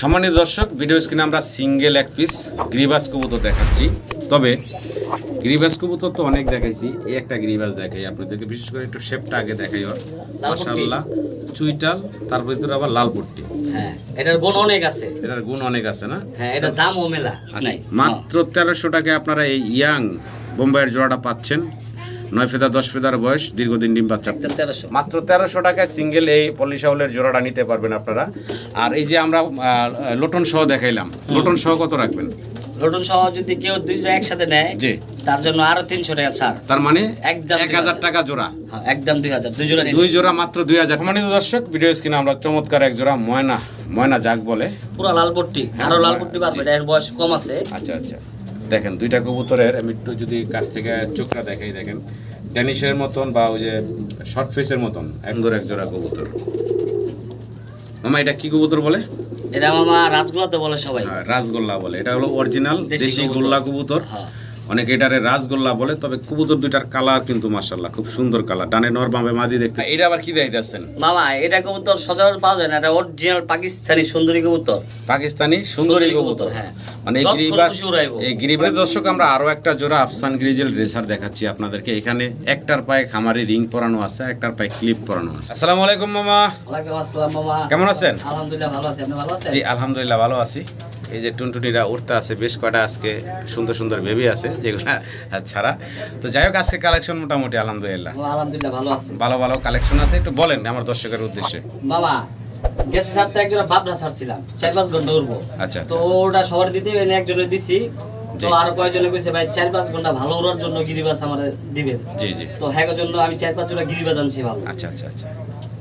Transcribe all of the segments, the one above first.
সম্মানিত দর্শক ভিডিও স্ক্রিনে আমরা সিঙ্গেল এক পিস গ্রিবাস কবুতর দেখাচ্ছি। তবে গ্রিবাস কবুতর তো অনেক দেখাইছি এই একটা গ্রিবাস দেখাই আপনাদেরকে বিশেষ করে একটু শেপটা আগে দেখাই ওর। মাশাআল্লাহ চুইটাল তার ভিতরে আবার লাল পট্টি। হ্যাঁ এটার গুণ অনেক আছে। এটার গুণ অনেক আছে না? হ্যাঁ এটার দামও মেলা নাই। মাত্র তেরোশো টাকায় আপনারা এই ইয়াং বোম্বাইয়ের জোড়াটা পাচ্ছেন। নয় ফেদা দশ ফেদার বয়স দীর্ঘদিন ডিম বাচ্চা। তেরোশো। মাত্র তেরোশো টাকায় সিঙ্গেল এই পলিশাউলের জোড়াটা নিতে পারবেন আপনারা। আর এই যে আমরা লোটন সহ দেখাইলাম। লোটন সহ কত রাখবেন? রোটন সহ যদি কেউ দুইটা একসাথে নেয় জি। তার জন্য আরও তিনশো টাকা ছাড়। তার মানে একদম এক হাজার টাকা জোড়া। হ্যাঁ, একদম দুই হাজার। দুই জোড়া দুই জোড়া মাত্র দুই হাজার। সম্মানিত দর্শক ভিডিও স্ক্রিনে আমরা চমৎকার এক জোড়া ময়না ময়না যাক বলে। পুরো লাল পট্টি আরও লাল পট্টি বাড়বে বয়স কম আছে। আচ্ছা আচ্ছা। দেখেন দুইটা কবুতরের আমি একটু যদি কাছ থেকে চোখটা দেখাই দেখেন। ড্যানিশের মতন বা ওই যে শর্ট ফেসের মতন এক জোড়া এক জোড়া কবুতর। মামা এটা কি কবুতর বলে? এটা মামা রাজগোল্লা তো বলে সবাই। হ্যাঁ, রাজগোল্লা বলে। এটা হলো অরিজিনাল দেশি দেশি গোল্লা কবুতর। হ্যাঁ। অনেকে এটারে রাজগোল্লা বলে তবে কবুতর দুইটার কালার কিন্তু মাশাল্লাহ খুব সুন্দর কালার। ডানে নর বামে মাদি দেখতে এটা আবার কি দেখাইতেছেন? মামা এটা কবুতর সচরাচর পাওয়া যায় না এটা অরিজিনাল পাকিস্তানি সুন্দরী কবুতর। পাকিস্তানি সুন্দরী কবুতর। হ্যাঁ। মানে এই গিরিবাস এই গিরিবাস দর্শক আমরা আরও একটা জোড়া আফসান গ্রিজেল রেসার দেখাচ্ছি আপনাদেরকে। এখানে একটার পায়ে খামারি রিং পরানো আছে একটার পায়ে ক্লিপ পরানো আছে। আসসালামু আলাইকুম মামা। ওয়ালাইকুম আসসালাম মামা। কেমন আছেন? আলহামদুলিল্লাহ ভালো আছি। আপনি ভালো আছেন? জি আলহামদুলিল্লাহ ভালো আছি। এই যে টুনটুনিরা উঠতে আছে বেশ কয়টা আজকে সুন্দর সুন্দর বেবি আছে যেগুলো ছাড়া। তো যাই হোক আজকে কালেকশন মোটামুটি আলহামদুলিল্লাহ। আলহামদুলিল্লাহ ভালো আছি। ভালো ভালো কালেকশন আছে একটু বলেন আমার দর্শকের উদ্দেশ্যে। বাবা গ্যাসের সপ্তাহে একজোড়া বাবরা ছাড়ছিলাম চার পাঁচ ঘণ্টা উঠবো আচ্ছা, তো আচ্ছা। ওটা সবার দিতে এনে একজনে দিছি। তো। আরও কয়েকজনে কইছে ভাই চার পাঁচ ঘণ্টা ভালো উড়ার জন্য গিরিবাস আমার দিবেন। জি জি। তো হ্যাঁ জন্য আমি চার পাঁচ জোড়া গিরিবাস আনছি ভালো আচ্ছা আচ্ছা আচ্ছা।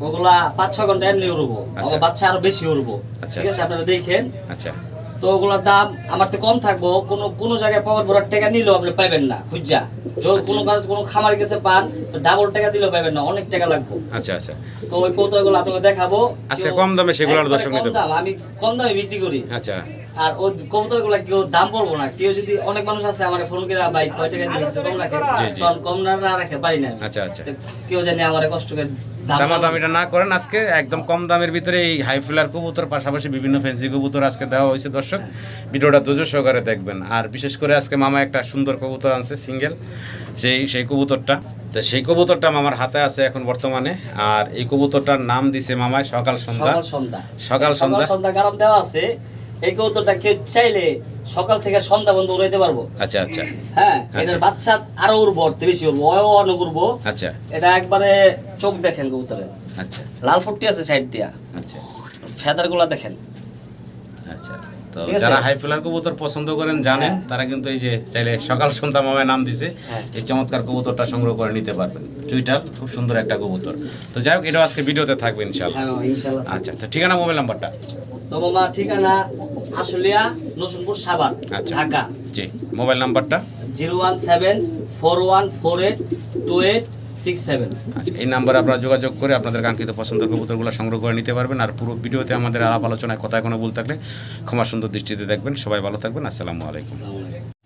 ওগুলা পাঁচ ছয় ঘণ্টা এমনি উড়বো। আচ্ছা। বাচ্চা আরও বেশি উড়বো। আচ্ছা, ঠিক আছে আপনারা দেখেন। আচ্ছা। তো ওগুলোর দাম আমার তো কম থাকব। কোনো কোনো জায়গায় পাওয়ার ভরার টাকা নিলেও আপনি পাইবেন না খুঁজা। যদি আচ্ছা। কোনো কারণে কোনো খামার গেছে পান তো ডাবল টাকা দিলেও পাইবেন না অনেক টাকা লাগবে। আচ্ছা আচ্ছা। তো ওই কৌতলগুলো আপনাকে দেখাবো। আচ্ছা, কম দামে সেগুলো আর দর্শক কম দাম, আমি কম দামে বিক্রি করি। আচ্ছা। আর ওই কবুতরগুলো কেউ দাম বলব না। কেউ যদি অনেক মানুষ আছে আমার ফোন করে ভাই কয় টাকা দিয়েছে কম রাখে। জি। কম না না রাখে পারি না আচ্ছা আচ্ছা। কেউ জানি আমার কষ্ট করে দাম দামা বলবে। দামিটা না করেন আজকে একদম কম দামের ভিতরে এই হাই ফ্লার কবুতর পাশাপাশি বিভিন্ন ফ্যান্সি কবুতর আজকে দেওয়া হয়েছে দর্শক। ভিডিওটা দুজো সহকারে দেখবেন। আর বিশেষ করে আজকে মামা একটা সুন্দর কবুতর আনছে সিঙ্গেল সেই সেই কবুতরটা। তো সেই কবুতরটা মামার হাতে আছে এখন বর্তমানে। আর এই কবুতরটার নাম দিছে মামায় সকাল সন্ধ্যা। সকাল সন্ধ্যা। সকাল সন্ধ্যা। সন্ধ্যা কারণ দেওয়া আছে এই কৌতোটা কেউ চাইলে সকাল থেকে সন্ধ্যা পর্যন্ত উড়াইতে পারব। আচ্ছা আচ্ছা। হ্যাঁ আচ্ছা। এটার বাচ্চা আরও উর্বর বেশি উড়বো অয় অনেক উড়বো আচ্ছা। এটা একবারে চোখ দেখেন কবুতরে। আচ্ছা। লাল ফুটটি আছে সাইড দিয়া। আচ্ছা। ফেদারগুলা দেখেন। আচ্ছা। তো যারা হাই ফ্লার কবুতর পছন্দ করেন জানেন হ্যাঁ। তারা কিন্তু এই যে চাইলে সকাল সন্ধ্যা মামায় নাম দিছে হ্যাঁ। এই চমৎকার কবুতরটা সংগ্রহ করে নিতে পারবেন। চুইটার খুব সুন্দর একটা কবুতর। তো যাই হোক এটাও আজকে ভিডিওতে থাকবে ইনশাল্লাহ হ্যাঁ আচ্ছা তো ঠিকানা মোবাইল নাম্বারটা? তো মামা ঠিকানা আশুলিয়া নসুনপুর সাভার আচ্ছা। ঢাকা। জি মোবাইল নাম্বারটা? Zero one seven four one four eight two eight আচ্ছা এই নাম্বারে আপনারা যোগাযোগ করে আপনাদের কাঙ্ক্ষিত পছন্দের কবুতরগুলো সংগ্রহ করে নিতে পারবেন। আর পুরো ভিডিওতে আমাদের আলাপ আলোচনায় কথা কোনো ভুল থাকলে ক্ষমা সুন্দর দৃষ্টিতে দেখবেন। সবাই ভালো থাকবেন। আসসালামু আলাইকুম।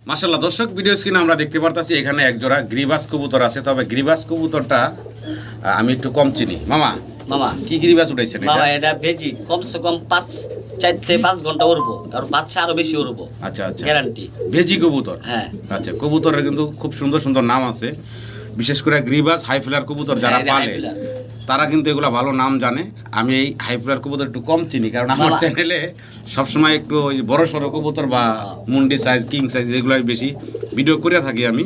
মাসাল্লাহ দর্শক ভিডিও স্ক্রিনে আমরা দেখতে পারতাছি এখানে এক জোড়া গ্রিবাস কবুতর আছে। তবে গ্রিবাস কবুতরটা আমি একটু কম চিনি। মামা মামা। কি গ্রিবাস উঠাইছেন? বাবা এটা ভেজি কমসে কম পাঁচ চার থেকে পাঁচ ঘণ্টা উড়বো। আর বাচ্চা আরও বেশি উড়বো। আচ্ছা আচ্ছা। গ্যারান্টি ভেজি কবুতর? হ্যাঁ। আচ্ছা কবুতরের কিন্তু খুব সুন্দর সুন্দর নাম আছে। বিশেষ করে গ্রিবাস হাই ফ্লার কবুতর যারা হ্যাঁ, পালে তারা কিন্তু এগুলো ভালো নাম জানে। আমি এই হাই ফ্লার কবুতর একটু কম চিনি কারণ আমার চ্যানেলে সবসময় একটু ওই বড় সড়ো কবুতর বা মুন্ডি সাইজ কিং সাইজ এগুলো বেশি ভিডিও করে থাকি আমি।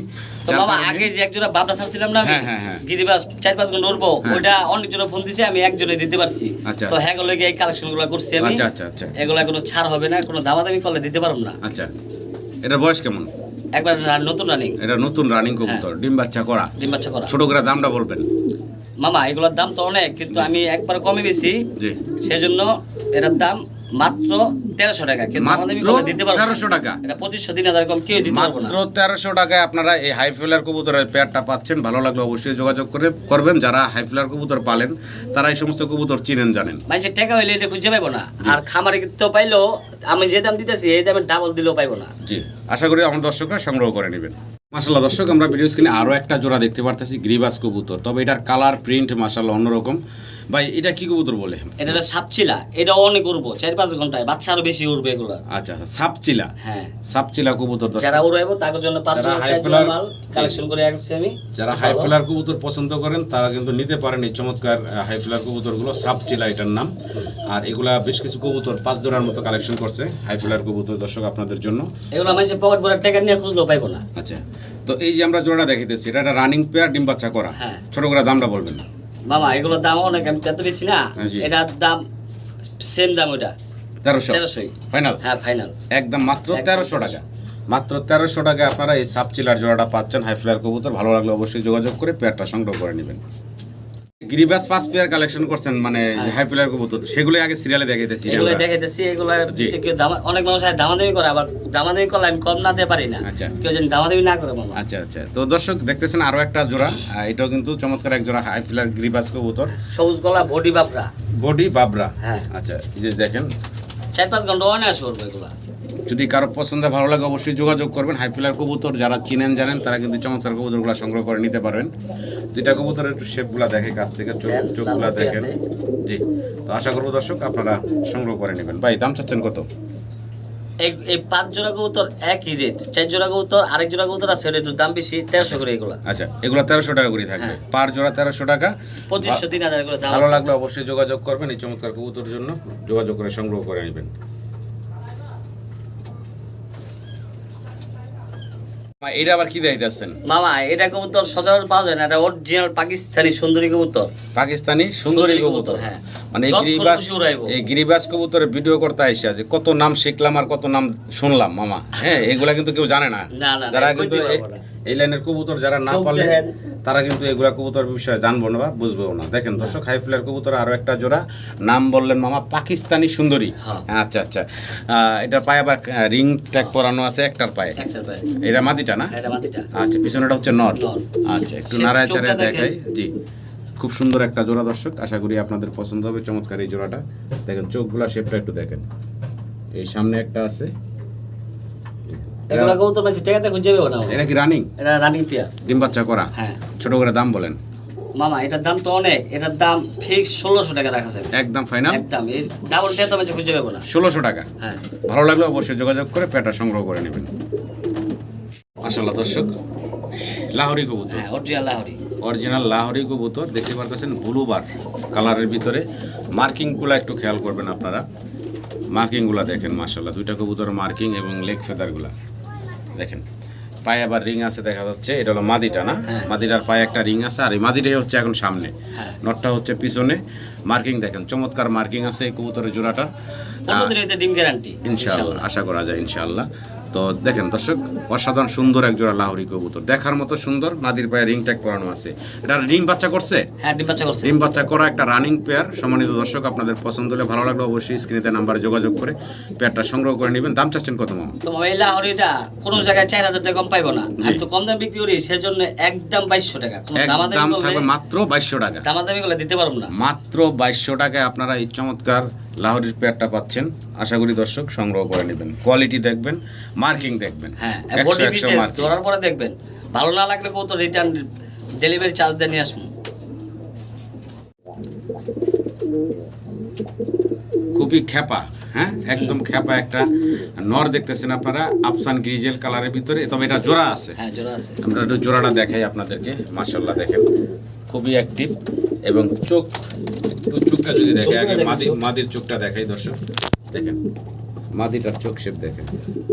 বাবা আগে যে একজোড়া বাপটা ছাড়ছিলাম না আমি হ্যাঁ, হ্যাঁ, হ্যাঁ। গিরিবাস চার পাঁচ ঘণ্টা উড়বো হ্যাঁ। ওইটা অনেকজনে ফোন দিছে আমি একজনে দিতে পারছি। আচ্ছা। তো হ্যাঁ গুলো এই কালেকশনগুলো করছি আমি। আচ্ছা আচ্ছা আচ্ছা। এগুলা কোনো ছাড় হবে না কোনো দামাদামি করলে দিতে পারব না। আচ্ছা। এটার বয়স কেমন? একবার নতুন রানিং এটা নতুন রানিং কবুতর ডিম বাচ্চা করা। ডিম বাচ্চা করা। ছোট করে দামটা বলবেন। মামা এগুলোর দাম তো অনেক কিন্তু আমি একবার কমে বেশি। জি। সেজন্য এটার দাম মাত্র তেরোশো টাকা কিন্তু দিতে পারব। 1300 টাকা? এটা পঁচিশশো তিন হাজার কম কেউ দিতে পারব মাত্র তেরোশো টাকায় আপনারা এই হাই ফ্লার কবুতরের পেয়ারটা পাচ্ছেন। ভালো লাগলে অবশ্যই যোগাযোগ করে করবেন। যারা হাই ফ্লার কবুতর পালেন তারা এই সমস্ত কবুতর চিনেন জানেন। মানুষের টাকা হইলে এটা খুঁজে পাইবো না। আর খামারে তো পাইলেও আমি যে দাম দিতেছি এই দামে ডাবল দিলেও পাইবো না। জি। আশা করি আমার দর্শকরা সংগ্রহ করে নেবেন। মাসাল্লাহ দর্শক আমরা ভিডিও স্ক্রিনে আরও একটা জোড়া দেখতে পারতেছি গ্রিবাস কবুতর। তবে এটার কালার প্রিন্ট মাসাল্লাহ অন্যরকম। ভাই এটা কি কবুতর বলে? এটা হলো সাপচিলা। এটা অনেক উড়বো চার পাঁচ ঘন্টায়। বাচ্চা আরও বেশি উড়বে এগুলো। আচ্ছা আচ্ছা সাপচিলা? হ্যাঁ। সাপচিলা কবুতর যারা উড়াইবো তাদের জন্য পাঁচ যারা জোড়া চার জোড়া মাল কালেকশন করে রাখছি আমি যারা হাই ফ্লার কবুতর পছন্দ করেন তারা কিন্তু নিতে পারেন এই চমৎকার হাই ফ্লার কবুতরগুলো। সাপচিলা এটার নাম। আর এগুলা বেশ কিছু কবুতর পাঁচ জোড়ার মতো কালেকশন করছে হাই ফ্লার কবুতর দর্শক আপনাদের জন্য। এগুলো মানুষের পকেট ভরার টাকা নিয়ে খুঁজলেও পাইবো না। আচ্ছা। তো এই যে আমরা জোড়াটা দেখিতেছি এটা একটা রানিং পেয়ার ডিম বাচ্চা করা। হ্যাঁ। ছোট করে দামটা বলবেন বাবা এগুলোর দাম অনেক আমি এত বেশি না। এটা এটার দাম সেম দাম ওটা। তেরোশো। তেরোশোই। ফাইনাল হ্যাঁ ফাইনাল একদম মাত্র তেরোশো টাকা। মাত্র তেরোশো টাকা আপনারা এই সাপচিলার জোড়াটা পাচ্ছেন। হাই ফ্লার কবুতর ভালো লাগলে অবশ্যই যোগাযোগ করে পেয়ারটা সংগ্রহ করে নেবেন। গিরিবাস পাঁচ পেয়ার কালেকশন করছেন মানে হাই ফ্লার কবুতর সেগুলো আগে সিরিয়ালে দেখাইতেছি এগুলো দেখাইতেছি এগুলো অনেক মানুষ আছে দামাদামি করে আবার দামাদামি করলে আমি কম না দিতে পারি না। আচ্ছা। কেউ যেন দামাদামি না করে মামা। আচ্ছা আচ্ছা। তো দর্শক দেখতেছেন আরও একটা জোড়া এটাও কিন্তু চমৎকার এক জোড়া হাই ফ্লার গিরিবাস কবুতর। সবুজ গলা বডি বাবরা। বডি বাবরা। হ্যাঁ। আচ্ছা এই যে দেখেন চার পাঁচ ঘণ্টা অনেক আসবে এগুলো যদি কারও পছন্দ ভালো লাগে অবশ্যই যোগাযোগ করবেন। হাইফিলার কবুতর যারা চিনেন জানেন তারা কিন্তু চমৎকার কবুতরগুলো সংগ্রহ করে নিতে পারবেন। দুইটা কবুতরের একটু শেপগুলো দেখে কাছ থেকে চোখ লাল চোখগুলো দেখেন। জি তো আশা করব দর্শক আপনারা সংগ্রহ করে নেবেন। ভাই দাম চাচ্ছেন কত? এই এই পাঁচ জোড়া কবুতর একই রেট চার জোড়া কবুতর আরেক জোড়া কবুতর আছে এটা দাম বেশি তেরোশো করে এগুলো। আচ্ছা এগুলো তেরোশো টাকা করে থাকবে। হ্যাঁ। পার জোড়া তেরোশো টাকা। পঁচিশশো তিন হাজার করে ভালো। লাগলে অবশ্যই যোগাযোগ করবেন এই চমৎকার কবুতর জন্য। যোগাযোগ করে সংগ্রহ করে নেবেন। এটা আবার কি দেখাইতেছেন? মামা এটা কবুতর সচরাচর পাওয়া যায় না এটা অরিজিনাল পাকিস্তানি সুন্দরী কবুতর। পাকিস্তানি সুন্দরী কবুতর। হ্যাঁ। মানে এই গিরিবাস এই গিরিবাস কবুতরের ভিডিও করতে আইসা যে কত নাম শিখলাম আর কত নাম শুনলাম মামা। হ্যাঁ এগুলা কিন্তু কেউ জানে না। যারা কিন্তু এই- লাইনের কবুতর যারা না পালে তারা কিন্তু এগুলা কবুতর বিষয়ে জানব না বা বুঝবেও না। দেখেন দর্শক হাই ফ্লার কবুতর আরও একটা জোড়া। নাম বললেন মামা পাকিস্তানি সুন্দরী। হ্যাঁ। আচ্ছা আচ্ছা। এটার পায়ে আবার রিং ট্যাগ পরানো আছে একটার পায়ে। এটা মাদিটা না? আচ্ছা পিছনেটা হচ্ছে নট নর। আচ্ছা একটু নাড়ায় চোখটা চাড়ায় দেখাই। জি। খুব সুন্দর একটা জোড়া দর্শক। আশা করি আপনাদের পছন্দ হবে। চমৎকার এই জোড়াটা। দেখেন চোখগুলা শেপটা একটু দেখেন। এই সামনে একটা আছে। এগুলো কবুতর পাচ্ছি টেকাতে খুঁজে পাবো না। এটা কি রানিং এটা রানিং পেয়ার ডিম বাচ্চা করা? হ্যাঁ। ছোট করে দাম বলেন। মামা এটার দাম তো অনেক। এটার দাম ফিক্স ষোলোশো টাকা রাখা যাবে। একদম ফাইনাল একদম। এই ডাবল টেয়া আমি খুঁজে পাবো না। ষোলোশো টাকা? হ্যাঁ। ভালো লাগলে অবশ্যই যোগাযোগ করে পেটা সংগ্রহ করে নেবেন। মাসাল্লাহ দর্শক লাহোরি কবুতর। হ্যাঁ অরিজিনাল লাহরি। অরিজিনাল লাহোরি কবুতর দেখতে পারতেছেন ব্লু বার কালারের ভিতরে। মার্কিংগুলো একটু খেয়াল করবেন আপনারা। মার্কিংগুলো দেখেন মার্শাল্লাহ দুইটা কবুতরের মার্কিং এবং লেগ ফেদারগুলা দেখেন পায়ে আবার রিং আছে দেখা যাচ্ছে। এটা হলো মাদিটা না? হ্যাঁ। মাদিটার পায়ে একটা রিং আছে আর এই মাদিটাই হচ্ছে এখন সামনে। হ্যাঁ। নটটা হচ্ছে পিছনে। মার্কিং দেখেন চমৎকার মার্কিং আছে এই কবুতরের জোড়াটা। ইনশাআল্লাহ। আশা করা যায় ইনশাআল্লাহ। তো দেখেন দর্শক অসাধারণ সুন্দর এক জোড়া লাহোরি কবুতর। দেখার মতো সুন্দর মাদির পায়ে রিং ট্যাগ পরানো আছে। এটা রিং বাচ্চা করছে? হ্যাঁ ডিম বাচ্চা করছে। ডিম বাচ্চা করা একটা রানিং পেয়ার সম্মানিত দর্শক আপনাদের পছন্দ হলে ভালো লাগলে অবশ্যই স্ক্রিনে নাম্বারে যোগাযোগ করে পেয়ারটা সংগ্রহ করে নেবেন। দাম চাচ্ছেন কত মামা? তো এই লাহরিটা কোনো জায়গায় চার হাজার টাকা কম পাইবো না। আমি তো কম দাম বিক্রি করি সেজন্য একদম বাইশশো টাকা। একদম থাকবে মাত্র বাইশশো টাকা। দামাদামি করলে দিতে পারব না। মাত্র বাইশশো টাকায় আপনারা এই চমৎকার লাহোরির পেয়ারটা পাচ্ছেন। আশা করি দর্শক সংগ্রহ করে নেবেন। কোয়ালিটি দেখবেন মার্কিং দেখবেন। হ্যাঁ ধরার পরে দেখবেন। ভালো না লাগলে কত রিটার্ন ডেলিভারি চার্জ দিয়ে নিয়ে আসব। খুবই খ্যাপা হ্যাঁ? একদম খ্যাপা একটা নর দেখতেছেন আপনারা আফসান গ্রিজেল কালারের ভিতরে তবে এটা জোড়া আছে। হ্যাঁ জোড়া আছে। আমরা একটু জোড়াটা দেখাই আপনাদেরকে মার্শাল্লাহ দেখেন। খুবই অ্যাক্টিভ এবং চোখ একটু চোখটা যদি দেখে আগে মাদি মাদির চোখটা দেখাই দর্শক। দেখেন মাদিটার চোখ শেপ দেখেন।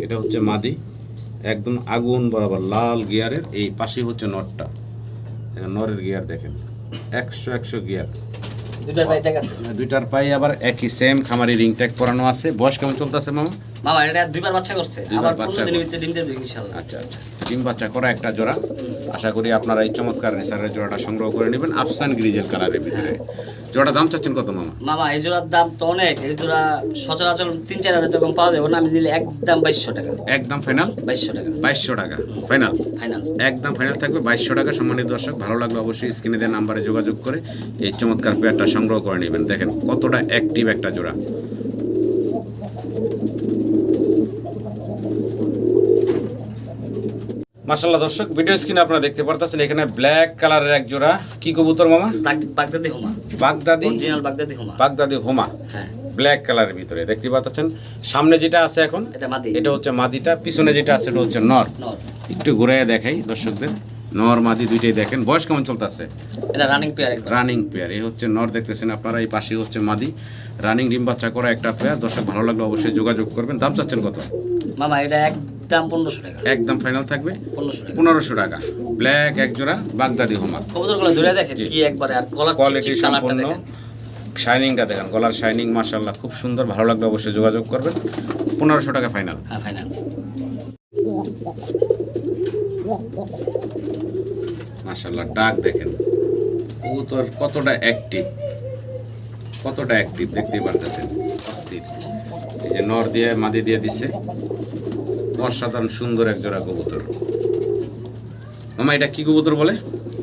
এটা হচ্ছে মাদি একদম আগুন বরাবর লাল গিয়ারের এই পাশে হচ্ছে নটটা। দেখেন নরের গিয়ার দেখেন। একশো একশো গিয়ার। দুইটার পায়ে আবার একই সেম খামারি রিং ট্যাগ পরানো আছে। বয়স কেমন চলতেছে মামা? মামা এটা দুইবার বাচ্চা করছে। দুইবার আবার বাচ্চা আচ্ছা আচ্ছা। ডিম বাচ্চা করা একটা জোড়া। আশা করি আপনারা এই চমৎকার রেসারের জোড়াটা সংগ্রহ করে নেবেন। আফসান গ্রিজেল কালারের ভিতরে জোড়া দাম চাচ্ছেন কত মামা? মামা এই জোড়ার দাম তো অনেক। এই জোড়া সচরাচর তিন চার হাজার টাকা পাওয়া যাবে না আমি নিলে একদম বাইশশো টাকা। একদম ফাইনাল? বাইশশো টাকা। বাইশশো টাকা। ফাইনাল? ফাইনাল। একদম ফাইনাল থাকবে। বাইশশো টাকা সম্মানিত দর্শক। ভালো লাগলে অবশ্যই স্ক্রিনে দেওয়া নাম্বারে যোগাযোগ করে এই চমৎকার পেয়ারটা সংগ্রহ করে নেবেন। দেখেন কতটা অ্যাক্টিভ একটা জোড়া। মাশাল্লাহ দর্শক ভিডিও স্ক্রিনে আপনারা দেখতে পারতেছেন এখানে ব্ল্যাক কালারের এক জোড়া। কি কবুতর মামা? বাগদাদি হোমা। বাগদাদি? অরিজিনাল বাগদাদি হোমা। বাগদাদি হোমা। হ্যাঁ। ব্ল্যাক কালারের ভিতরে দেখতে পাচ্ছেন সামনে যেটা আছে এখন এটা মাদি। এটা হচ্ছে মাদিটা পিছনে যেটা আছে এটা হচ্ছে নর। নর। একটু ঘুরাইয়া দেখাই দর্শকদের নর মাদি দুইটাই দেখেন। বয়স কেমন চলতেছে? এটা রানিং পেয়ার একদম। রানিং পেয়ার এই হচ্ছে নর দেখতেছেন আপনারা এই পাশে হচ্ছে মাদি। রানিং ডিম বাচ্চা করা একটা পেয়ার দর্শক ভালো লাগলে অবশ্যই যোগাযোগ করবেন। দাম চাচ্ছেন কত? মামা এটা একদম পনেরোশো টাকা। একদম ফাইনাল থাকবে? পনেরোশো টাকা। পনেরোশো টাকা। ব্ল্যাক এক জোড়া বাগদাদি হোমা কবুতরগুলো ধরে দেখেন কি একবারে আর কলার কোয়ালিটি শাইনিংটা দেখেন। গলার শাইনিং মাশাল্লাহ খুব সুন্দর ভালো লাগলে অবশ্যই যোগাযোগ করবেন। পনেরোশো টাকা ফাইনাল হ্যাঁ ফাইনাল মাশাল্লাহ ডাক দেখেন। কবুতর কতটা অ্যাক্টিভ কতটা অ্যাক্টিভ দেখতেই পারতেছেন? অস্থির। এই যে নর দিয়ে মাদি দিয়ে দিচ্ছে অসাধারণ সুন্দর এক জোড়া কবুতর। মামা এটা কি কবুতর বলে?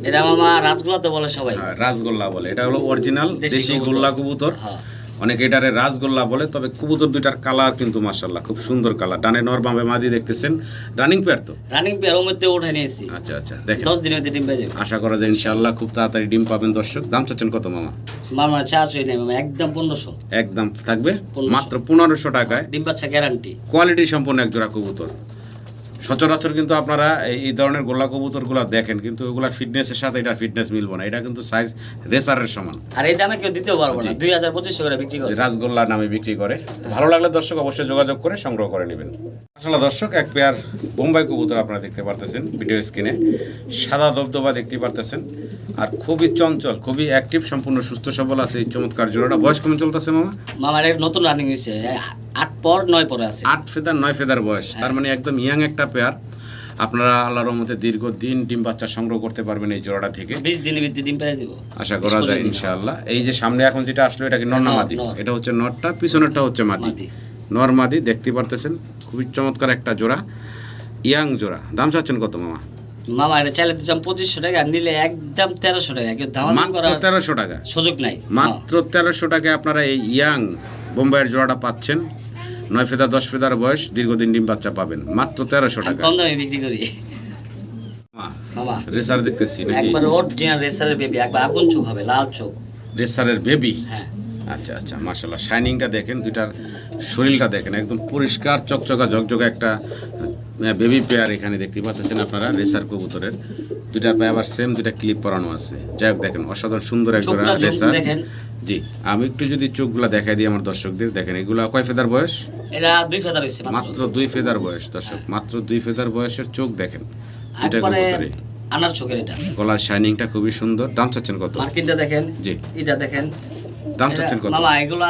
এটা মামা রাজগোল্লা তো বলে সবাই। হ্যাঁ, রাজগোল্লা বলে। এটা হলো অরিজিনাল দেশি গোল্লা কবুতর। হ্যাঁ। অনেকে এটারে রাজগোল্লা বলে তবে কবুতর দুইটার কালার কিন্তু মাশাল্লাহ খুব সুন্দর কালার। ডানে নর বামে মাদি দেখতেছেন। রানিং পেয়ার তো? রানিং পেয়ার ওর মধ্যে উঠে নিয়েছি। আচ্ছা আচ্ছা দেখেন। দশ দিনের মধ্যে ডিম পেয়ে যাবে। আশা করা যায় ইনশাআল্লাহ খুব তাড়াতাড়ি ডিম পাবেন দর্শক। দাম চাচ্ছেন কত মামা? মামা চা চই নেই মামা একদম পনেরোশো। একদম থাকবে? মাত্র পনেরোশো টাকায়। ডিম পাচ্ছা গ্যারান্টি কোয়ালিটি সম্পন্ন এক জোড়া কবুতর। সচরাচর কিন্তু আপনারা এই- ধরনের গোল্লা কবুতরগুলো দেখেন কিন্তু ওগুলা ফিটনেসের সাথে এটা ফিটনেস মিলবো না। এটা কিন্তু সাইজ রেসারের সমান। আর এই দামে কেউ দিতেও পারব না। দুই হাজার পঁচিশশো করে বিক্রি করে। রাজগোল্লা নামে বিক্রি করে। ভালো লাগলে দর্শক অবশ্যই যোগাযোগ করে সংগ্রহ করে নেবেন। আসলে দর্শক এক পেয়ার বোম্বাই কবুতর আপনারা দেখতে পারতেছেন ভিডিও স্ক্রিনে সাদা দবদবা দেখতে পারতেছেন। আর খুবই চঞ্চল খুবই অ্যাক্টিভ সম্পূর্ণ সুস্থ সবল আছে এই চমৎকার জোড়াটা। বয়স কেমন চলতেছে মামা? মামার নতুন রানিং হয়েছে। আট পর নয় পরে আছে। আট ফেদার নয় ফেদার বয়স। তার মানে একদম ইয়াং একটা পেয়ার আপনারা আল্লাহর রহমতে দীর্ঘদিন ডিম বাচ্চা সংগ্রহ করতে পারবেন এই জোড়াটা থেকে। বিশ দিনের ভিত্তি ডিম পেয়ে দিব। আশা করা যায় ইনশাআল্লাহ। এই যে সামনে এখন যেটা আসলো এটা কি নর না মাদি? এটা হচ্ছে নরটা পিছনেরটা হচ্ছে মাদি। মাদি। নর মাদি দেখতে পারতেছেন? খুবই চমৎকার একটা জোড়া। ইয়াং জোড়া। দাম চাচ্ছেন কত মামা? মামা এটা চাইলে দিচ্ছিলাম পঁচিশশো টাকা নিলে একদম তেরোশো টাকা। কেউ দামাদামি মাত্র তেরোশো টাকা। সুযোগ নাই। মাত্র তেরোশো টাকায় আপনারা এই ইয়াং বোম্বাইয়ের জোড়াটা পাচ্ছেন। নয় ফেদার দশ ফেদার বয়স দীর্ঘদিন ডিম বাচ্চা পাবেন। মাত্র তেরোশো টাকা। কম দামে বিক্রি করি। রেসার দেখতেছি নাকি? একবার অরিজিনাল রেসারের বেবি একবার আগুন চোখ হবে লাল চোখ। রেসারের বেবি হ্যাঁ। আচ্ছা আচ্ছা মাশাল্লাহ শাইনিংটা দেখেন দুইটার শরীরটা দেখেন একদম পরিষ্কার চকচকা ঝকঝকা একটা বেবি পেয়ার এখানে দেখতে পাচ্ছেন আপনারা রেসার কবুতরের। দুইটার পায়ে আবার সেম দুইটা ক্লিপ পরানো আছে। যাই হোক দেখেন অসাধারণ সুন্দর এক জোড়া চোখটা চোখ রেসার। জি আমি একটু যদি চোখগুলা দেখাই দিই আমার দর্শকদের। দেখেন এগুলা কয় ফেদার বয়স? এটা দুই ফেদার হয়েছে মাত্র। দুই ফেদার বয়স দর্শক মাত্র দুই ফেদার বয়সের চোখ দেখেন। একবারে কবুতরে আনার চোখের এটা। গলার শাইনিংটা খুবই সুন্দর। দাম চাচ্ছেন কত? মার্কিনটা দেখেন। জি। এটা দেখেন। দাম চাচ্ছেন কত? মামা এগুলা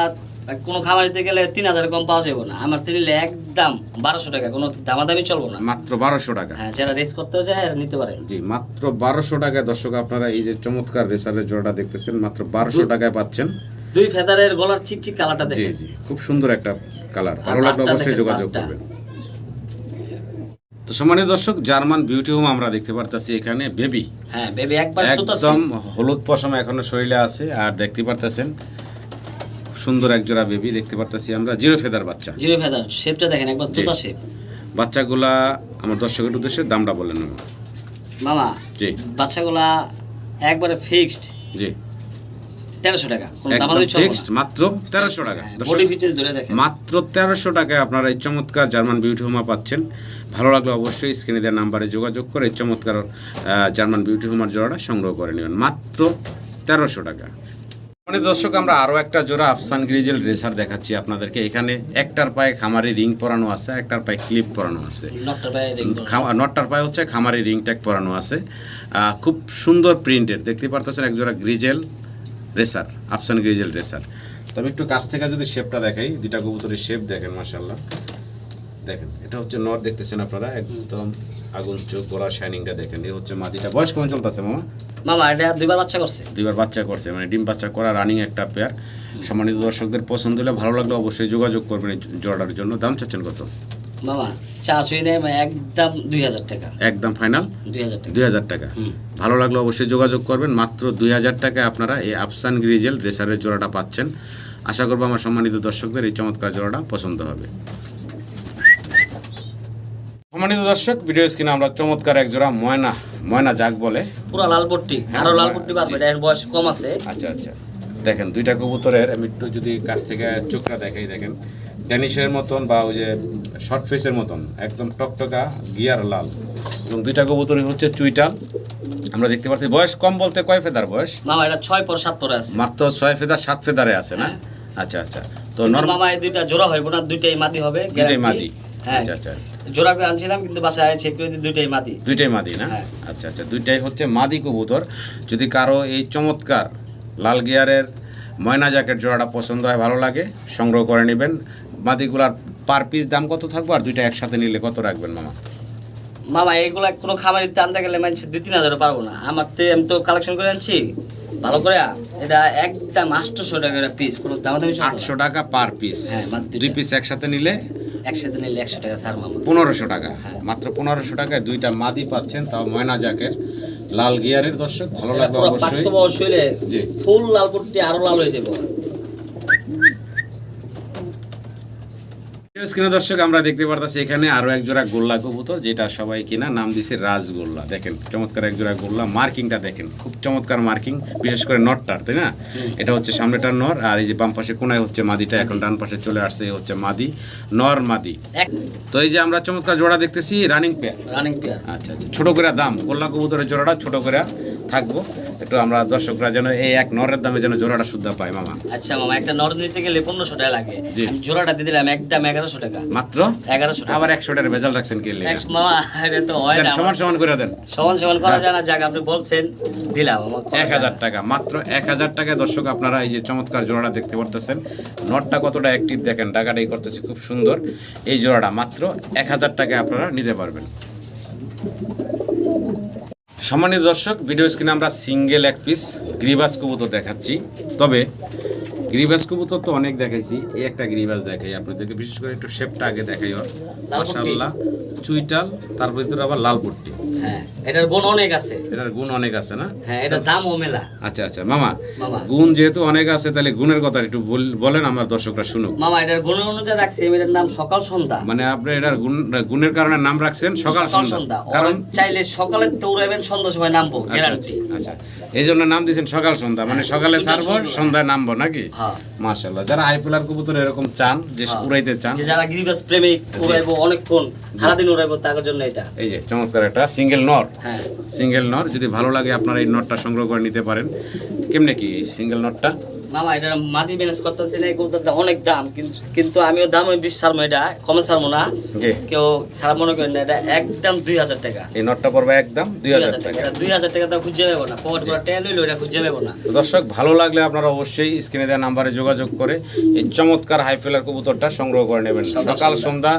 কোনো খাবার দিতে গেলে তিন হাজার কম পাওয়া যাবে না। আমার তিনলে একদম বারোশো টাকা কোনো দামাদামি চলবো না। মাত্র বারোশো টাকা। হ্যাঁ যারা রেস করতে চায় এরা নিতে পারে। জি মাত্র বারোশো টাকায় দর্শক আপনারা এই যে চমৎকার রেসারের জোড়াটা দেখতেছেন মাত্র বারোশো টাকায় পাচ্ছেন। দুই ফেদারের গলার চিকচিক কালারটা জি খুব সুন্দর একটা কালার। ভালো লাগলে অবশ্যই যোগাযোগ করবেন। তো সম্মানিত দর্শক জার্মান বিউটি হোম আমরা দেখতে পারতাছি এখানে বেবি। হ্যাঁ বেবি একবার একদম হলুদ পশম এখনও শরীরে আছে আর দেখতে পারতেছেন সুন্দর এক জোড়া বেবি দেখতে পারতাছি আমরা জিরো ফেদার বাচ্চা। জিরো ফেদার শেপটা দেখেন একবার। দুটো শেপ বাচ্চাগুলা আমার দর্শকের উদ্দেশ্যে দামটা বলেন মামা জি। বাচ্চাগুলা একবারে ফিক্সড জি। তেরোশো টাকা। ফিক্সড মাত্র তেরোশো টাকা। মাত্র টাকায় আপনারা এই চমৎকার জার্মান বিউটি হোমা পাচ্ছেন। ভালো লাগলে অবশ্যই স্ক্রিনে নাম্বারে যোগাযোগ করে এই চমৎকার জার্মান বিউটি হোমার জোড়াটা সংগ্রহ করে নেবেন। মাত্র তেরোশো টাকা। মানে দর্শক আমরা আরও একটা জোড়া আফসান গ্রিজেল রেসার দেখাচ্ছি আপনাদেরকে। এখানে একটার পায়ে খামারি রিং পরানো আছে একটার পায়ে ক্লিপ পরানো আছে। নকটার পায়ে নটটার হচ্ছে খামারি রিং ট্যাগ পরানো আছে। খুব সুন্দর প্রিন্টের দেখতে পারতেছেন এক জোড়া গ্রিজেল রেসার আফসান গ্রিজেল রেসার তবে একটু কাছ থেকে যদি শেপটা দেখাই দুটা কবুতরের শেপ দেখেন মাশাল্লাহ দেখেন এটা হচ্ছে নট দেখতেছেন আপনারা একদম আগুন চোখ গলা শাইনিংটা দেখেন। এই হচ্ছে মাদিটা বয়স কেমন চলতেছে মামা? মামা এটা দুইবার বাচ্চা করছে। দুইবার বাচ্চা করছে মানে ডিম বাচ্চা করা রানিং একটা পেয়ার সম্মানিত দর্শকদের পছন্দ হলে ভালো লাগলে অবশ্যই যোগাযোগ করবেন এই জোড়াটার জন্য। দাম চাচ্ছেন কত? মামা চা চুই নেয় একদম দুই হাজার টাকা। একদম ফাইনাল? দুই হাজার টাকা। দুই হাজার টাকা। হুম। ভালো লাগলে অবশ্যই যোগাযোগ করবেন। মাত্র দুই হাজার টাকায় আপনারা এই আফসান গ্রিজেল রেসারের জোড়াটা পাচ্ছেন। আশা করব আমার সম্মানিত দর্শকদের এই চমৎকার জোড়াটা পছন্দ হবে। সম্মানিত দর্শক ভিডিও স্ক্রিনে আমরা চমৎকার এক জোড়া ময়না ময়না যাক বলে। পুরা লাল পট্টি আরও লাল পট্টি বাড়বে এর বয়স কম আছে। আচ্ছা আচ্ছা। দেখেন দুইটা কবুতরের আমি একটু যদি কাছ থেকে চোখটা দেখাই দেখেন। ড্যানিশের মতন বা ওই যে শর্ট ফেসের মতন একদম টকটকা গিয়ার লাল। এবং দুইটা কবুতরই হচ্ছে চুইটাল। আমরা দেখতে পাচ্ছি বয়স কম বলতে কয় ফেদার বয়স? মামা এটা ছয় পর সাত পরে আছে। মাত্র ছয় ফেদার সাত ফেদারে আছে না? আচ্ছা আচ্ছা। তো মামা এই দুইটা জোড়া হইব না দুইটাই মাদি হবে দুইটাই। মাদি। হ্যাঁ। আচ্ছা আচ্ছা। জোড়া করে আনছিলাম কিন্তু বাসায় চেক করে দিই দুইটাই মাদি। দুইটাই মাদি না? হ্যাঁ। আচ্ছা আচ্ছা। দুইটাই হচ্ছে মাদি কবুতর। যদি কারও এই চমৎকার লাল গিয়ারের ময়না জ্যাকেট জোড়াটা পছন্দ হয় ভালো লাগে সংগ্রহ করে নেবেন। মাদিগুলার পার পিস দাম কত থাকবে আর দুইটা একসাথে নিলে কত রাখবেন মামা? মামা এইগুলা কোনো খামারিতে আনতে গেলে মানছি দুই তিন হাজারে পারব না। আমার তো আমি তো কালেকশন করে আনছি ভালো করে। এটা একদম আটশোশো টাকা পিস কোনো দাম দামি আটশো টাকা পার পিস হ্যাঁ, দুই পিস একসাথে নিলে একসাথে নিলে একশো টাকা স্যার মামা। পনেরোশো টাকা। হ্যাঁ। মাত্র পনেরোশো টাকায় দুইটা মাদি পাচ্ছেন তাও ময়না জ্যাকের লাল গিয়ারের দর্শক ভালো লাগবে অবশ্যই জি। ফুল লাল পট্টি আরও লাল হয়ে যাবে স্ক্রিনে দর্শক আমরা দেখতে পারতেছি এখানে আরও এক জোড়া গোল্লা কবুতর যেটা সবাই কিনা নাম দিছে রাজগোল্লা। দেখেন চমৎকার এক জোড়া গোল্লা। মার্কিংটা দেখেন খুব চমৎকার মার্কিং বিশেষ করে নটটার তাই না? এটা হচ্ছে সামনেটার নর আর এই যে বাম পাশে কোনায় হচ্ছে মাদিটা এখন ডান পাশে চলে আসছে হচ্ছে মাদি নর মাদি। তো এই যে আমরা চমৎকার জোড়া দেখতেছি রানিং পেয়ার রানিং পেয়ার আচ্ছা আচ্ছা ছোট করে দাম গোল্লা কবুতরের জোড়াটা ছোট করে থাকব। একটু আমরা দর্শকরা যেন এই এক নরের দামে যেন জোড়াটা শুদ্ধ পায় মামা। আচ্ছা মামা একটা নর নিতে গেলে পনেরোশো টাকা লাগে। আমি জোড়াটা দিয়ে দিলাম একদম এগারোশো টাকা। মাত্র? এগারোশো টাকা। আবার একশো টাকার ভেজাল রাখছেন কি মামা এটা তো হয় না সমান সমান করে দেন। সমান সমান করা যায় না যাক আপনি বলছেন দিলাম এক হাজার টাকা মাত্র এক হাজার টাকায় দর্শক আপনারা এই যে চমৎকার জোড়াটা দেখতে পারতেছেন। নটটা কতটা অ্যাক্টিভ দেখেন টাকাটাই করতেছে খুব সুন্দর। এই জোড়াটা মাত্র এক হাজার টাকায় আপনারা নিতে পারবেন। সম্মানিত দর্শক ভিডিও স্ক্রিনে আমরা সিঙ্গেল এক পিস গ্রিবাস কবুতর দেখাচ্ছি। তবে গ্রিবাস কবুতর তো অনেক দেখাইছি এই একটা গ্রিবাস দেখাই আপনাদেরকে। বিশেষ করে একটু শেপটা আগে দেখাই লাল চুইটাল তারপর ভিতরে আবার লাল পট্টি। হ্যাঁ। এটার গুণ অনেক আছে। এটার গুণ অনেক আছে না? হ্যাঁ এটার দামও মেলা। আচ্ছা আচ্ছা মামা। গুণ যেহেতু অনেক আছে তাহলে গুণের কথা একটু বলেন আমার দর্শকরা শুনুক। মামা এটার গুণ অনুযায়ী রাখছি আমি এটার নাম সকাল সন্ধ্যা। মানে আপনি এটার গুণ গুণের কারণে নাম রাখছেন সকাল সন্ধ্যা। কারণ চাইলে সকালে দৌড়াবেন সন্ধ্যার সময় নামবো আচ্ছা গ্যারান্টি আচ্ছা, আচ্ছা। এই জন্য নাম দিয়েছেন সকাল সন্ধ্যা। মানে সকালে ছাড়বো সন্ধ্যা। সন্ধ্যায় নামবো নাকি? হ্যাঁ। মাশাল্লাহ যারা আইপিএলার কবুতর এরকম চান যে হ্যাঁ। উড়াইতে চান। যারা গিরিবাস প্রেমিক উড়াইবো অনেকক্ষণ সারাদিন উড়াইবো তার জন্য এটা। এই যে চমৎকার একটা সিঙ্গেল হ্যাঁ সিঙ্গেল নট যদি ভালো লাগে আপনারা এই নটটা সংগ্রহ করে নিতে পারেন। কেমনে কি এই সিঙ্গেল নটটা মামা এটা মাদি ম্যানেজ করতেছি না এই কবুতরটা অনেক দাম কিন্তু কিন্তু আমিও দাম বিশ সারমো এটা কমে সারমো না। কেউ খারাপ মনে করেন না এটা একদম দুই হাজার টাকা। এই নটটা পড়বে একদম দুই হাজার টাকা। দুই হাজার টাকা তো খুঁজে পাবো না পকেট করে টেন লইলো এটা খুঁজে পাবো না। দর্শক ভালো লাগলে আপনারা অবশ্যই স্ক্রিনে দেওয়া নাম্বারে যোগাযোগ করে এই চমৎকার হাইফেলার কবুতরটা সংগ্রহ করে নেবেন। সকাল সন্ধ্যা।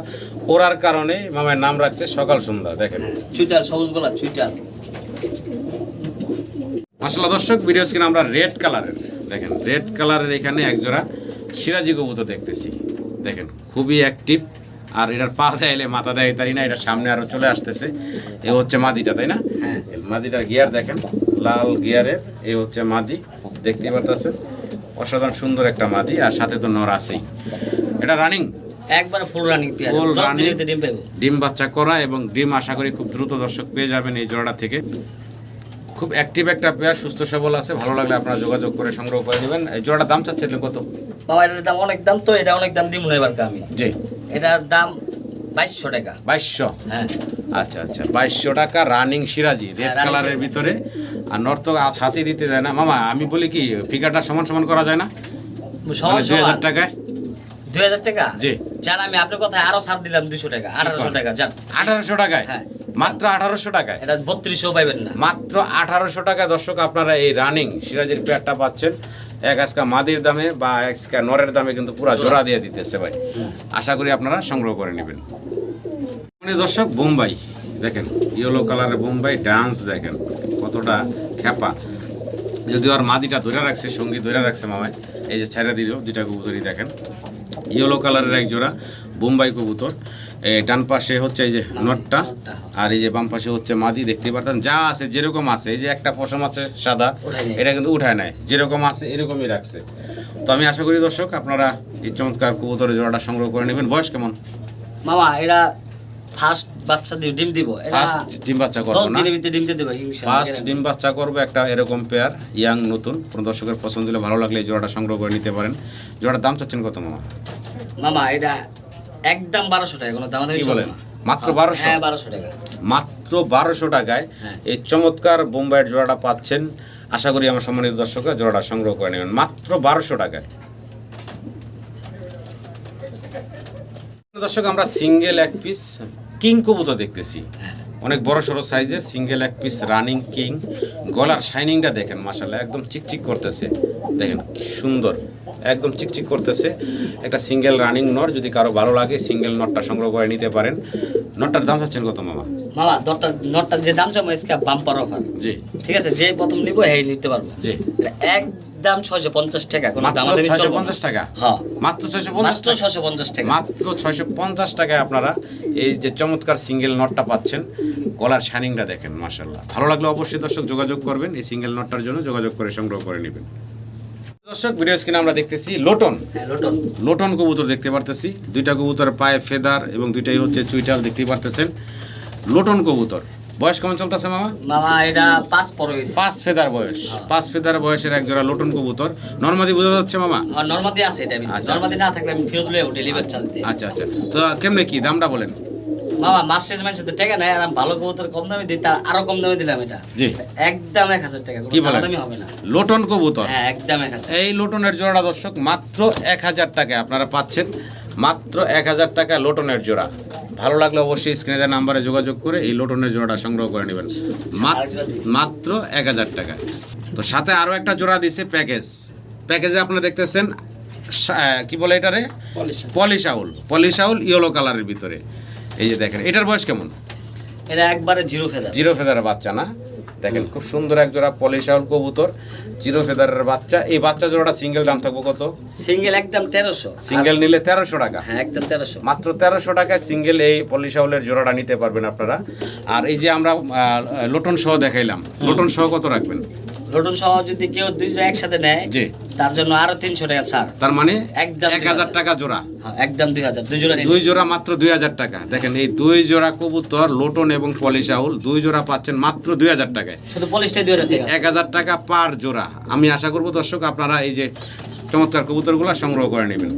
ওরার কারণে মামার নাম রাখছে সকাল সন্ধ্যা দেখেন। চুইটাল সবুজ গোলা চুইটাল মাসাল্লাহ দর্শক ভিডিও স্ক্রিনে আমরা রেড কালারের দেখেন রেড কালারের এখানে একজোড়া সিরাজি কবুতর দেখতেছি। দেখেন খুবই অ্যাক্টিভ আর এটার পা দেয়ালে মাথা দেয় তাই না এটা সামনে আরও চলে আসতেছে। এ হচ্ছে মাদিটা তাই না? হ্যাঁ। মাদিটার গিয়ার দেখেন লাল গিয়ারের এ হচ্ছে মাদি দেখতেই পারতেছেন? অসাধারণ সুন্দর একটা মাদি আর সাথে তো নর আছেই। এটা রানিং একবার ফুল রানিং। দিনের ডিম ডিম বাচ্চা করা এবং ডিম আশা করি খুব দ্রুত দর্শক পেয়ে যাবেন এই জোড়াটা থেকে। খুব অ্যাক্টিভ একটা পেয়ার সুস্থ সবল আছে। ভালো লাগলে আপনারা যোগাযোগ করে সংগ্রহ করে নেবেন। এই জোড়াটা দাম চাচ্ছিলেন কত? বাবা এটার দাম অনেক দাম তো এটা অনেক দাম দিব না এবার আমি। জি। এটার দাম বাইশশো টাকা। বাইশশো? হ্যাঁ। আচ্ছা আচ্ছা বাইশশো টাকা রানিং সিরাজি রেড কালারের ভিতরে। আর নর্থ হাতে দিতে যায় না। মামা আমি বলি কি ফিগারটা সমান সমান করা যায় না? মানে দুই হাজার টাকায়? দুই হাজার টাকা? জি। যান আমি আপনার কথায় আরও ছাড় দিলাম দুশো টাকা আঠারোশো টাকা যান আঠারোশো টাকায়? হ্যাঁ। মাত্র আঠারোশো টাকায়। এটা বত্রিশও পাইবেন না। মাত্র আঠারোশো টাকা দর্শক আপনারা এই রানিং সিরাজের পেয়ারটা পাচ্ছেন। এক আজকা মাদির দামে বা আজকা নরের দামে কিন্তু পুরো জোড়া। দিয়ে দিতেছে ভাই। আশা করি আপনারা সংগ্রহ করে নেবেন। মানে দর্শক বোম্বাই দেখেন ইয়েলো কালারের বোম্বাই ডান্স দেখেন কতটা খ্যাপা। যদি ওর মাদিটা ধরে রাখছে সঙ্গী ধরে রাখছে মামায় এই যে ছেড়ে দিল দুইটা কবুতরই দেখেন। ইয়েলো কালারের এক জোড়া বোম্বাই কবুতর। ডান পাশে হচ্ছে এই যে নটটা আর এই যে বাম পাশে হচ্ছে মাদি দেখতে পারতেন যা আছে যেরকম আছে এই যে একটা পশম আছে সাদা এটা কিন্তু উঠায় নাই যেরকম আছে এরকমই রাখছে। তো আমি আশা করি দর্শক আপনারা এই চমৎকার কবুতরের জোড়াটা সংগ্রহ করে নেবেন। বয়স কেমন? মামা এটা ফার্স্ট বাচ্চা দিব ডিম দিব। ফার্স্ট ডিম বাচ্চা করব না? দিনের ডিম দিয়ে দেবো ফার্স্ট ডিম বাচ্চা করব একটা এরকম পেয়ার ইয়াং নতুন। কোনো দর্শকের পছন্দ হলে ভালো লাগলে এই জোড়াটা সংগ্রহ করে নিতে পারেন। জোড়ার দাম চাচ্ছেন কত মামা? মামা এটা একদম বারোশো টাকা কোনো বলেন? মাত্র বারোশো? হ্যাঁ বারোশো টাকা। মাত্র বারোশো টাকায় হ্যাঁ। এই চমৎকার বোম্বাইয়ের জোড়াটা পাচ্ছেন। আশা করি আমার সম্মানিত দর্শকরা জোড়াটা সংগ্রহ করে নেবেন। মাত্র বারোশো টাকায়। দর্শক আমরা সিঙ্গেল এক পিস কিং কবুতর দেখতেছি। অনেক বড় সড়ো সাইজের সিঙ্গেল এক পিস রানিং কিং গলার শাইনিংটা দেখেন মাসাল্লাহ একদম চিকচিক করতেছে। দেখেন সুন্দর, একদম চিকচিক করতেছে। একটা সিঙ্গেল রানিং নট যদি কারও ভালো লাগে সিঙ্গেল নটটা সংগ্রহ করে নিতে পারেন। নটটার দাম চাচ্ছেন কত মামা? মামা দরটা নটটার যে দাম চাবো ইসকা বাম্পার অফার জি। ঠিক আছে যে প্রথম নিবো হ্যাঁ নিতে পারব। জি। একদম ছয়শো পঞ্চাশ টাকা কোনো দামাদামি ছয়শো পঞ্চাশ টাকা? হ্যাঁ। মাত্র ছয়শো পঞ্চাশ মাত্র ছয়শো পঞ্চাশ টাকা। মাত্র ছয়শো পঞ্চাশ টাকায় আপনারা এই যে চমৎকার সিঙ্গেল নটটা পাচ্ছেন গলার শাইনিংটা দেখেন মাসাল্লাহ ভালো লাগলে অবশ্যই দর্শক যোগাযোগ করবেন এই সিঙ্গেল নটটার জন্য যোগাযোগ করে সংগ্রহ করে নেবেন। দর্শক ভিডিও স্ক্রিনে আমরা দেখতেছি লোটন। হ্যাঁ লোটন। লোটন কবুতর দেখতে পারতেছি। দুইটা কবুতর পায়ে ফেদার এবং দুইটাই হচ্ছে চুইটার দেখতে পারতেছেন। লোটন কবুতর বয়স কেমন চলতেছে মামা? মামা এটা পাঁচ পর পাঁচ ফেদার বয়স। পাঁচ ফেদার বয়সের এক জোড়া লোটন কবুতর। নর্মাদি বোঝা যাচ্ছে মামা? নর্মাদি আছে এটা আচ্ছা, নর্মাদি না থাকলে আমি লয়ে ডেলিভারি চার্জ আচ্ছা আচ্ছা। তো কেমনে কি দামটা বলেন? মামা মাস শেষ মানুষের তো টাকা নেয় আর ভালো কবুতর কম দামে দিই তার আরও কম দামে দিলাম এটা। জি। একদম এক হাজার টাকা কি কোনো বলেন? হবে না। লোটন কবুতর। হ্যাঁ একদম এক হাজার। এই লোটনের জোড়া দর্শক মাত্র এক হাজার টাকায় আপনারা পাচ্ছেন মাত্র এক হাজার টাকা লোটনের জোড়া। ভালো লাগলে অবশ্যই স্ক্রিনে দেওয়া নাম্বারে যোগাযোগ করে এই লোটনের জোড়াটা সংগ্রহ করে নেবেন। মাত্র এক হাজার টাকা তো সাথে আরও একটা জোড়া দিছে প্যাকেজ। প্যাকেজে আপনারা দেখতেছেন কি বলে এটারে? পলিশাউল পলিশাউল ইয়েলো কালারের ভিতরে। এই যে দেখেন এটার বয়স কেমন? এটা একবারে জিরো ফেদার। জিরো ফেদারের বাচ্চা না? দেখেন খুব সুন্দর এক জোড়া পলিশাউল কবুতর জিরো ফেদারের বাচ্চা। এই বাচ্চা জোড়াটা সিঙ্গেল দাম থাকব কত? সিঙ্গেল একদম তেরোশো। সিঙ্গেল নিলে তেরোশো টাকা। হ্যাঁ একদম তেরোশো। মাত্র তেরোশো টাকায় সিঙ্গেল এই পলিশাউলের জোড়াটা নিতে পারবেন আপনারা। আর এই যে আমরা লোটন সহ দেখাইলাম। লোটন সহ কত রাখবেন? লোটন সহ যদি কেউ দুইজন একসাথে নেয় জি। তার জন্য আরও তিনশো টাকা ছাড়। তার মানে একদম এক হাজার। টাকা জোড়া। হ্যাঁ, একদম দুই হাজার। দুই জোড়া দুই জোড়া মাত্র দুই হাজার টাকা। দেখেন এই দুই জোড়া কবুতর লোটন এবং পলিশাউল দুই জোড়া পাচ্ছেন মাত্র দুই হাজার টাকায়। শুধু পলিশটাই দুই হাজার টাকা। এক হাজার টাকা পার জোড়া। আমি আশা করব দর্শক আপনারা এই যে চমৎকার কবুতরগুলো সংগ্রহ করে নেবেন।